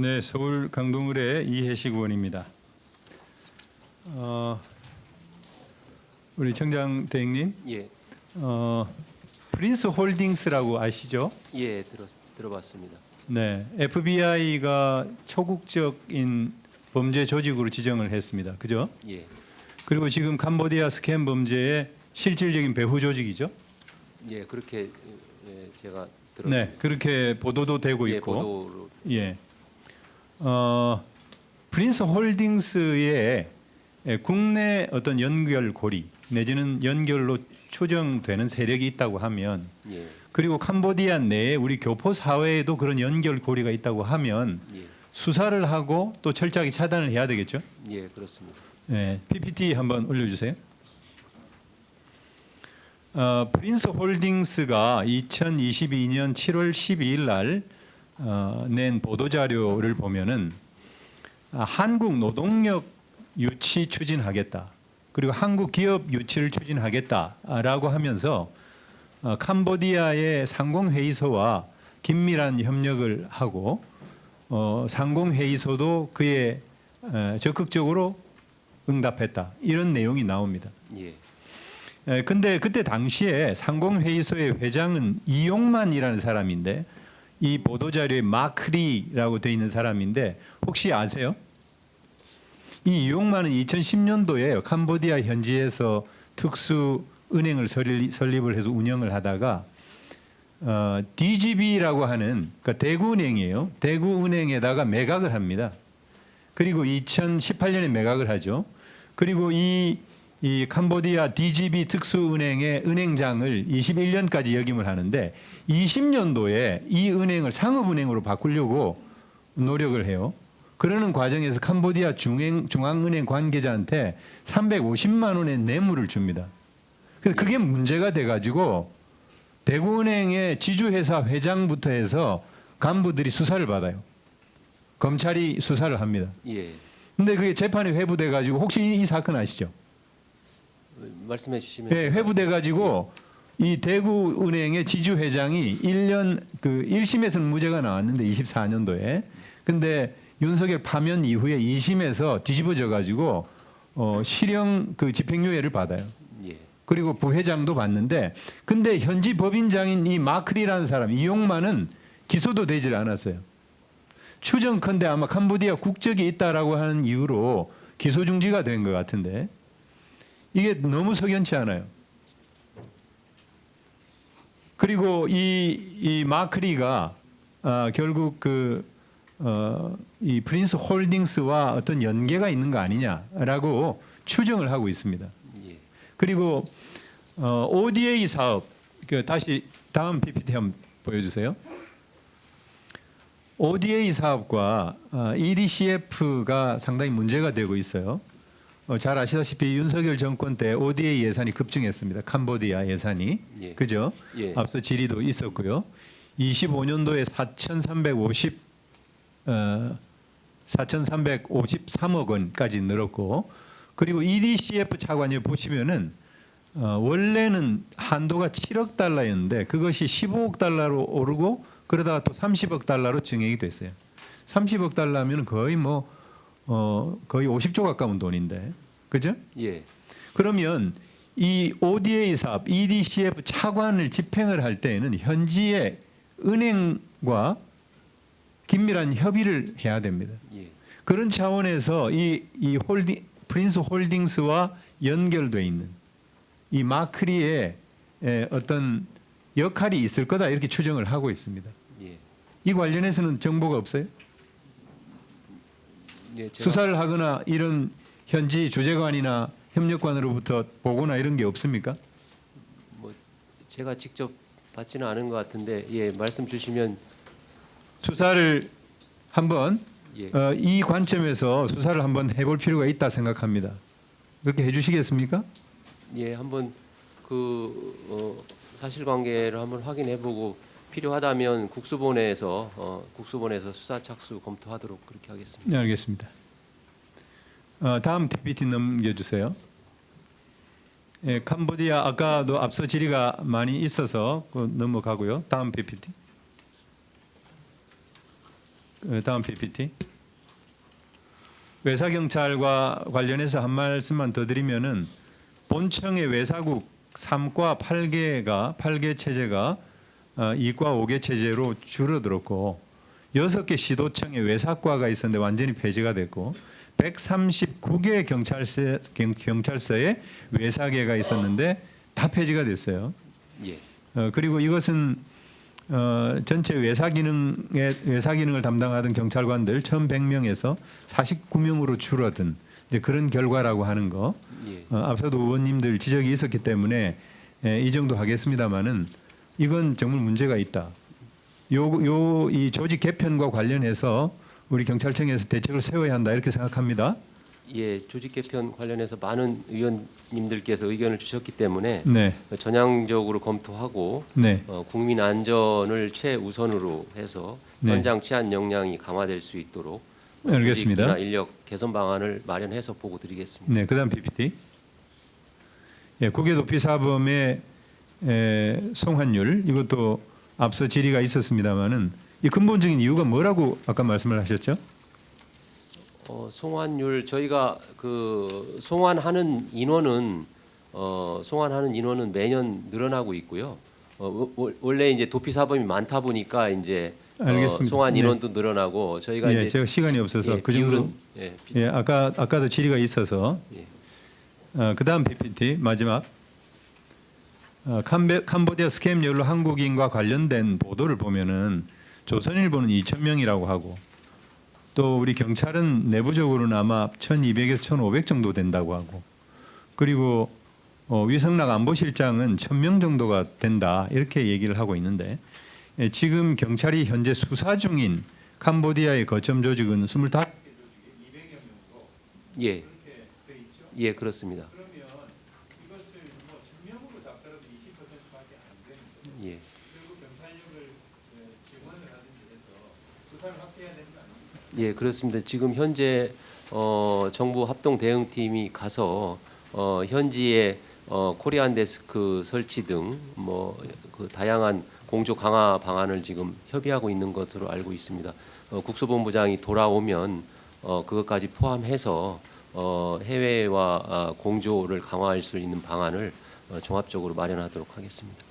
네, 서울 강동을의 이혜식 의원입니다. 어, 우리 청장 대행님, 예, 어, 프린스 홀딩스라고 아시죠? 예 들어 들어봤습니다. 네, FBI가 초국적인 범죄 조직으로 지정을 했습니다. 그죠? 예, 그리고 지금 캄보디아 스캔 범죄의 실질적인 배후 조직이죠? 예 그렇게 예, 제가 들었습니다. 네, 그렇게 보도도 되고 예, 있고. 보도로 예. 어, 프린스 홀딩스의 예, 국내 어떤 연결고리 내지는 연결로 추정되는 세력이 있다고 하면 예, 그리고 캄보디아 내에 우리 교포 사회에도 그런 연결고리가 있다고 하면 예, 수사를 하고 또 철저하게 차단을 해야 되겠죠. 예 그렇습니다. 네, PPT 한번 올려주세요. 어, 프린스 홀딩스가 2022년 7월 12일 날 어, 낸 보도 자료를 보면은 아, 한국 노동력 유치 추진하겠다. 그리고 한국 기업 유치를 추진하겠다라고 하면서 어, 캄보디아의 상공회의소와 긴밀한 협력을 하고 어, 상공회의소도 그에 에, 적극적으로 응답했다 이런 내용이 나옵니다. 예, 에, 근데 그때 당시에 상공회의소의 회장은 이용만이라는 사람인데 이 보도 자료에 마크리라고 돼 있는 사람인데 혹시 아세요? 이 이용만은 2010년도에 캄보디아 현지에서 특수 은행을 설립, 설립을 해서 운영을 하다가 어, DGB라고 하는 그러니까 대구은행이에요. 대구은행에다가 매각을 합니다. 그리고 2018년에 매각을 하죠. 그리고 이, 이 캄보디아 DGB 특수은행의 은행장을 21년까지 역임을 하는데 20년도에 이 은행을 상업은행으로 바꾸려고 노력을 해요. 그러는 과정에서 캄보디아 중앙, 중앙은행 관계자한테 350만 원의 뇌물을 줍니다. 그래서 그게 문제가 돼가지고 대구은행의 지주회사 회장부터 해서 간부들이 수사를 받아요. 검찰이 수사를 합니다. 예 근데 그게 재판에 회부돼 가지고 혹시 이, 이 사건 아시죠? 어, 말씀해 주시면 예, 회부돼 가지고 이 대구은행의 지주 회장이 1년 그 1심에서는 무죄가 나왔는데 24년도에 근데 윤석열 파면 이후에 2심에서 뒤집어져 가지고 어 실형 그 집행유예를 받아요. 예, 그리고 부회장도 받는데 근데 현지 법인장인 이 마크리라는 사람 이용만은 기소도 되질 않았어요. 추정컨대 아마 캄보디아 국적이 있다라고 하는 이유로 기소 중지가 된 것 같은데 이게 너무 석연치 않아요. 그리고 이, 이 마크리가 아, 결국 그, 어, 이 프린스 홀딩스와 어떤 연계가 있는 거 아니냐라고 추정을 하고 있습니다. 예, 그리고 어, ODA 사업 그 다시 다음 PPT 한번 보여주세요. ODA 사업과 어, EDCF가 상당히 문제가 되고 있어요. 어, 잘 아시다시피 윤석열 정권 때 ODA 예산이 급증했습니다. 캄보디아 예산이 예. 그죠? 예. 앞서 질의도 있었고요. 25년도에 4,350 어, 4,353억 원까지 늘었고 그리고 EDCF 차관이 보시면은 어, 원래는 한도가 7억 달러였는데 그것이 15억 달러로 오르고 그러다가 또 30억 달러로 증액이 됐어요. 30억 달러면 거의 뭐 어, 거의 50조 가까운 돈인데 그죠? 예, 그러면 이 ODA 사업, EDCF 차관을 집행을 할 때에는 현지의 은행과 긴밀한 협의를 해야 됩니다. 예, 그런 차원에서 이, 이 홀딩, 프린스 홀딩스와 연결돼 있는 이 마크리의 에, 어떤 역할이 있을 거다 이렇게 추정을 하고 있습니다. 예, 이 관련해서는 정보가 없어요? 예 수사를 하거나 이런 현지 주재관이나 협력관으로부터 보고나 이런 게 없습니까? 뭐 제가 직접 받지는 않은 것 같은데 예 말씀 주시면 수사를 한번 예, 어, 이 관점에서 수사를 한번 해볼 필요가 있다 생각합니다. 그렇게 해주시겠습니까? 예 한번 그 어, 사실관계를 한번 확인해보고 필요하다면 국수본에서 어, 국수본에서 수사 착수 검토하도록 그렇게 하겠습니다. 네, 알겠습니다. 어, 다음 PPT 넘겨주세요. 예, 캄보디아 아까도 앞서 질의가 많이 있어서 그 넘어가고요. 다음 PPT. 그 다음 PPT. 외사 경찰과 관련해서 한 말씀만 더 드리면은 본청의 외사국 3과 8개가 8개 체제가 어, 2과 5개 체제로 줄어들었고 6개 시도청의 외사과가 있었는데 완전히 폐지가 됐고 139개 경찰서 경- 경찰서에 외사계가 있었는데 다 폐지가 됐어요. 예. 어, 그리고 이것은 어, 전체 외사 기능의 외사 기능을 담당하던 경찰관들 1,100명에서 49명으로 줄어든 이제 그런 결과라고 하는 거. 예. 어, 앞서도 의원님들 지적이 있었기 때문에 에, 이 정도 하겠습니다만은 이건 정말 문제가 있다. 요 요 이 조직 개편과 관련해서 우리 경찰청에서 대책을 세워야 한다 이렇게 생각합니다. 예, 조직 개편 관련해서 많은 의원님들께서 의견을 주셨기 때문에 네, 전향적으로 검토하고 네, 어, 국민 안전을 최우선으로 해서 네. 현장 치안 역량이 강화될 수 있도록 어, 알겠습니다. 조직이나 인력 개선 방안을 마련해서 보고 드리겠습니다. 네, 그다음 PPT. 예, 국외 도피 사범의 에, 송환율 이것도 앞서 질의가 있었습니다만은 이 근본적인 이유가 뭐라고 아까 말씀을 하셨죠? 어, 송환율 저희가 그 송환하는 인원은 어, 송환하는 인원은 매년 늘어나고 있고요. 어, 월- 원래 이제 도피 사범이 많다 보니까 이제 어, 알겠습니다. 송환 네. 인원도 늘어나고 저희가 예, 이제 제가 시간이 없어서 예, 그 정도. 예, 비- 예, 아까 아까도 질의가 있어서 예. 어, 그다음 PPT 마지막 어, 캄베, 캄보디아 스캠 연루 한국인과 관련된 보도를 보면은 조선일보는 2천 명이라고 하고 또 우리 경찰은 내부적으로는 아마 1,200에서 1,500 정도 된다고 하고 그리고 어, 위성락 안보실장은 1,000명 정도가 된다 이렇게 얘기를 하고 있는데 예, 지금 경찰이 현재 수사 중인 캄보디아의 거점 조직은 25 예. 예, 그렇습니다. 예. 예, 그렇습니다. 지금 현재 어, 정부 합동 대응팀이 가서 어, 현지에 어, 코리안 데스크 설치 등뭐그 다양한 공조 강화 방안을 지금 협의하고 있는 것으로 알고 있습니다. 어, 국수본부장이 돌아오면 어, 그것까지 포함해서 어, 해외와 아, 공조를 강화할 수 있는 방안을 어, 종합적으로 마련하도록 하겠습니다.